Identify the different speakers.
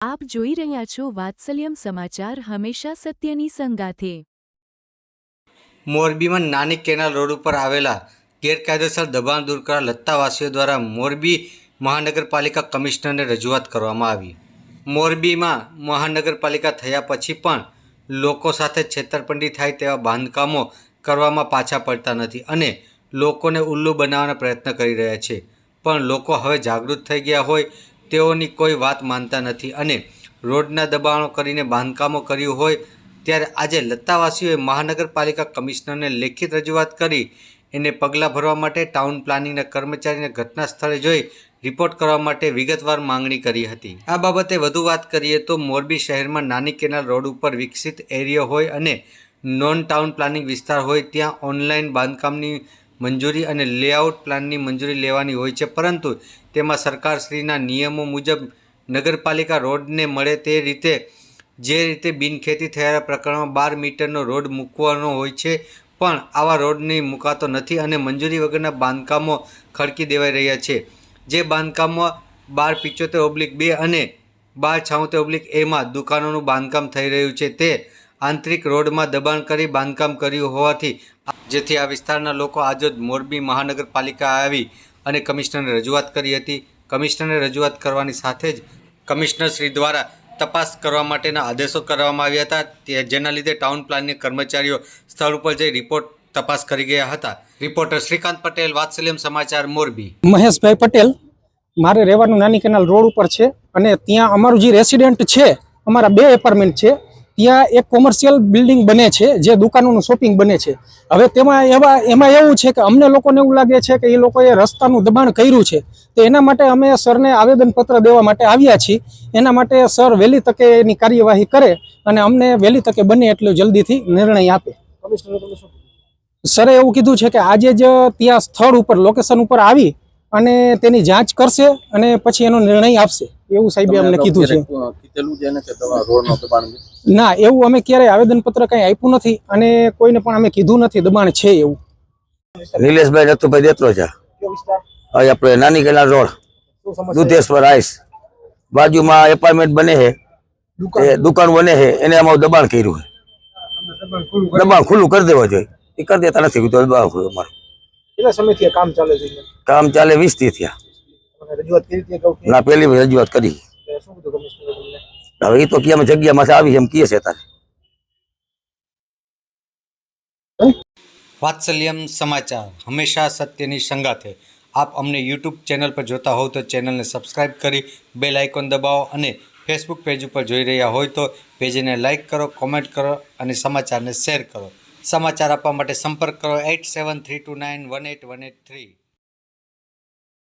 Speaker 1: આપ જોઈ રહ્યા છો વાત્સલ્યમ સમાચાર હંમેશા સત્યની સંગાથે.
Speaker 2: મોરબીમાં નાની કેનાલ રોડ ઉપર આવેલા ગેરકાયદેસર દબાણ દૂર કરવા લત્તાવાસીઓ દ્વારા મોરબી મહાનગરપાલિકા કમિશનરને રજૂઆત કરવામાં આવી. મોરબીમાં મહાનગરપાલિકા થયા પછી પણ લોકો સાથે છેતરપિંડી થાય તેવા બાંધકામો કરવામાં પાછા પડતા નથી અને લોકોને ઉલ્લુ બનાવવાના પ્રયત્ન કરી રહ્યા છે. પણ લોકો હવે જાગૃત થઈ ગયા હોય તેઓની કોઈ વાત માનતા નથી. અને રોડના દબાણો કરીને બાંધકામો કર્યું હોય, ત્યારે આજે લત્તાવાસીઓએ મહાનગરપાલિકા કમિશનરને લેખિત રજૂઆત કરી. એને પગલાં ભરવા માટે ટાઉન પ્લાનિંગના કર્મચારીને ઘટના સ્થળે જોઈ રિપોર્ટ કરવા માટે વિગતવાર માંગણી કરી હતી. આ બાબતે વધુ વાત કરીએ તો મોરબી શહેરમાં નાની કેનાલ રોડ ઉપર વિકસિત એરિયા હોય અને નોન ટાઉન પ્લાનિંગ વિસ્તાર હોય, ત્યાં ઓનલાઈન બાંધકામની મંજૂરી અને લેઆઉટ પ્લાનની મંજૂરી લેવાની હોય છે, પરંતુ તેમાં સરકારશ્રીના નિયમો મુજબ નગરપાલિકા રોડને મળે તે રીતે, જે રીતે બિનખેતી થયેલા પ્રકરણમાં બાર મીટરનો રોડ મૂકવાનો હોય છે, પણ આવા રોડની મુકાતો નથી અને મંજૂરી વગરના બાંધકામો ખડકી દેવાઈ રહ્યા છે. જે બાંધકામો બાર પિચોતેર ઓબ્લિક બે અને બાર છાઉતેર ઓબ્લિક એમાં દુકાનોનું બાંધકામ થઈ રહ્યું છે, તે આંતરિક રોડમાં દબાણ કરી બાંધકામ કર્યું હોવાથી જેથી આ વિસ્તારના લોકો આજે જ મોરબી મહાનગરપાલિકા આવી અને કમિશનરને રજૂઆત કરી હતી. કમિશનરને રજૂઆત કરવાની સાથે જ કમિશનર શ્રી દ્વારા તપાસ કરવા માટેના આદેશો કરવામાં આવ્યા હતા. જેના લીધે ટાઉન પ્લાનની કર્મચારીઓ સ્થળ ઉપર જઈ રિપોર્ટ તપાસ કરી ગયા હતા. રિપોર્ટર શ્રીકાંત પટેલ, વાત્સલ્યમ સમાચાર, મોરબી.
Speaker 3: મહેશભાઈ પટેલ, મારે રહેવાનું નાની કેનાલ રોડ ઉપર છે અને ત્યાં અમારું જે રેસિડેન્ટ છે, અમારા બે એપાર્ટમેન્ટ છે ત્યાં એક કોમર્શિયલ બિલ્ડિંગ બને છે જે દુકાનોનું શોપિંગ બને છે. હવે તેમાં એવા એમાં એવું છે કે અમને લોકોને એવું લાગે છે કે એ લોકોએ રસ્તાનું દબાણ કર્યું છે. તો એના માટે અમે સરને આવેદનપત્ર દેવા માટે આવ્યા છીએ. એના માટે સર વહેલી તકે એની કાર્યવાહી કરે અને અમને વહેલી તકે બને એટલું જલ્દીથી નિર્ણય આપે. સરે એવું કીધું છે કે આજે જ ત્યાં સ્થળ ઉપર લોકેશન ઉપર આવી અને તેની જાંચ કરશે અને પછી એનો નિર્ણય આપશે. એવું સાહેબે અમને કીધું છે.
Speaker 4: ને
Speaker 3: એવું અમે ક્યારેય આવેદનપત્ર કંઈ આપ્યું નથી અને કોઈને પણ અમે કીધું નથી દબાણ છે એવું.
Speaker 5: નિલેશભાઈ નથુભાઈ દેત્રો છે આપણે નાની કેનાલ રોડ દુધેશ્વર આઈસ બાજુમાં એપાર્ટમેન્ટ બને છે. દુકાન? બને છે એને અમારું દબાણ કર્યું છે. દબાણ ખુલ્લું કરી દેવા જોઈએ. એ કરી દેતા નથી દબાણ ખુલ્લું અમારું.
Speaker 3: કેટલા સમયથી કામ ચાલે છે?
Speaker 5: કામ ચાલે વીસથી થયા. ના પેલી રજૂઆત કરી. હવે એ તો કે અમે જગ્યામાંથી આવી એમ કીએ છે તારે.
Speaker 2: વાત્સલ્યમ સમાચાર હંમેશા સત્યની સંગાથે. આપ અમને યુટ્યુબ ચેનલ પર જોતા હોવ તો ચેનલને સબસ્ક્રાઇબ કરી બેલ આઇકોન દબાવો અને ફેસબુક પેજ ઉપર જોઈ રહ્યા હોય તો પેજને લાઇક કરો કોમેન્ટ કરો અને સમાચારને શેર કરો. સમાચાર આપવા માટે સંપર્ક કરો eight seven three two nine one eight one eight three.